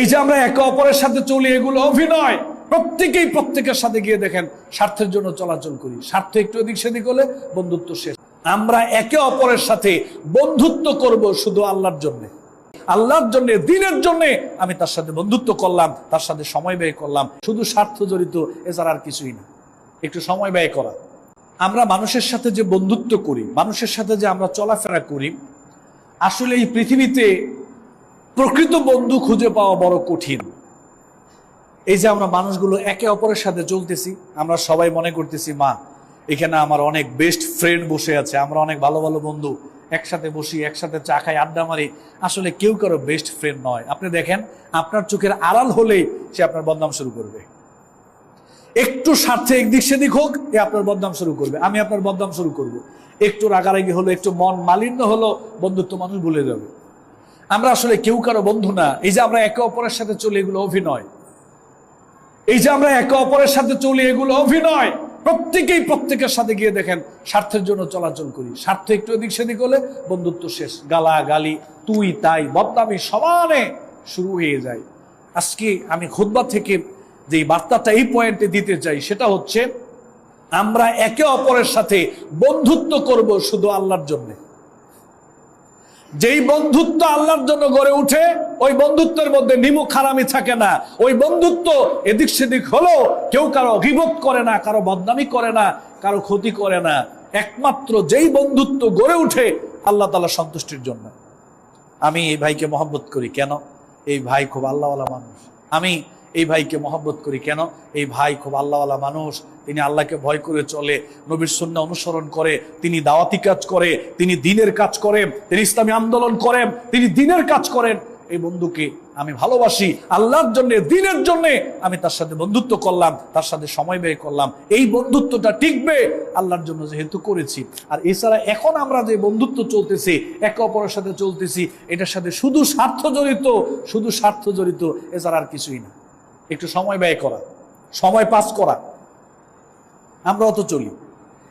এই যে আমরা একে অপরের সাথে চলি, এগুলো অভিনয়। প্রত্যেকেই প্রত্যেকের সাথে গিয়ে দেখেন, স্বার্থের জন্য চলাচল করি। স্বার্থ একটু এদিক সেদিক হলে বন্ধুত্ব শেষ। আমরা একে অপরের সাথে বন্ধুত্ব করব শুধু আল্লাহর জন্য। আল্লাহর জন্য, দিনের জন্য আমি তার সাথে বন্ধুত্ব করলাম, তার সাথে সময় ব্যয় করলাম। শুধু স্বার্থ জড়িত এছাড়া আর কিছুই না। একটু সময় ব্যয় করা। আমরা মানুষের সাথে যে বন্ধুত্ব করি, মানুষের সাথে যে আমরা চলাফেরা করি, আসলে এই পৃথিবীতে প্রকৃত বন্ধু খুঁজে পাওয়া বড় কঠিন। এই যে আমরা মানুষগুলো একে অপরের সাথে চলতেছি, আমরা সবাই মনে করতেছি, মা, এখানে আমার অনেক বেস্ট ফ্রেন্ড বসে আছে, আমরা অনেক ভালো ভালো বন্ধু, একসাথে বসি, একসাথে চা খাই, আড্ডা মারি। আসলে কেউ কারও বেস্ট ফ্রেন্ড নয়। আপনি দেখেন, আপনার চোখের আড়াল হলেই সে আপনার বদনাম শুরু করবে। একটু স্বার্থে একদিক সেদিক হোক, এ আপনার বদনাম শুরু করবে। আমি আপনার বদনাম শুরু করব। একটু রাগারাগি হলো, একটু মন মালিন্য হলো, বন্ধুত্ব মানুষ ভুলে যাবে। আমরা আসলে কেউ কারও বন্ধু না। এই যে আমরা একে অপরের সাথে চলি এগুলো অভিনয়। এই যে আমরা একে অপরের সাথে চলি এগুলো অভিনয়। প্রত্যেকেই প্রত্যেকের সাথে গিয়ে দেখেন, স্বার্থের জন্য চলাচল করি। স্বার্থ একটু এদিক সেদিক হলে বন্ধুত্ব শেষ। গালা গালি তুই, তাই, বদনামি সমানে শুরু হয়ে যায়। আজকে আমি খুদ্া থেকে যে বার্তাটা এই পয়েন্টে দিতে চাই, সেটা হচ্ছে, আমরা একে অপরের সাথে বন্ধুত্ব করব শুধু আল্লাহর জন্যে। যেই বন্ধুত্ব আল্লাহর জন্য গড়ে উঠে ওই বন্ধুত্বের মধ্যে নিমুখ হারামি থাকে না। ওই বন্ধুত্ব এদিক সেদিক হলো, কেউ কারও অভিবোধ করে না, কারও বদনামি করে না, কারও ক্ষতি করে না। একমাত্র যেই বন্ধুত্ব গড়ে উঠে আল্লাহ তালা সন্তুষ্টির জন্য। আমি এই ভাইকে মহব্বত করি কেন? এই ভাই খুব আল্লাহওয়ালা মানুষ। আমি এই ভাইকে মহব্বত করি কেন? এই ভাই খুব আল্লাহওয়ালা মানুষ তিনি আল্লাহকে ভয় করে চলে, নবীর সন্না অনুসরণ করে, তিনি দাওয়াতি কাজ করে, তিনি দিনের কাজ করেন তিনি ইসলামী আন্দোলন করেন তিনি দিনের কাজ করেন এই বন্ধুকে আমি ভালোবাসি, আল্লাহর জন্য, দিনের জন্য আমি তার সাথে বন্ধুত্ব করলাম, তার সাথে সময় ব্যয় করলাম। এই বন্ধুত্বটা টিকবে আল্লাহর জন্য যেহেতু করেছি। আর এছাড়া এখন আমরা যে বন্ধুত্ব চলতেছি, একে অপরের সাথে চলতেছি, এটার সাথে শুধু স্বার্থ জড়িত শুধু স্বার্থ জড়িত এছাড়া আর কিছুই না। একটু সময় ব্যয় করা, সময় পাস করা। আমরা অত চলি।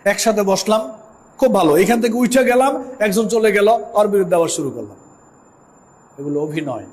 একসাথে বসলাম, খুব ভালো। এখান থেকে উঠে গেলাম, একজন চলে গেল, ওর বিরুদ্ধে শুরু করলাম। এগুলো অভিনয়।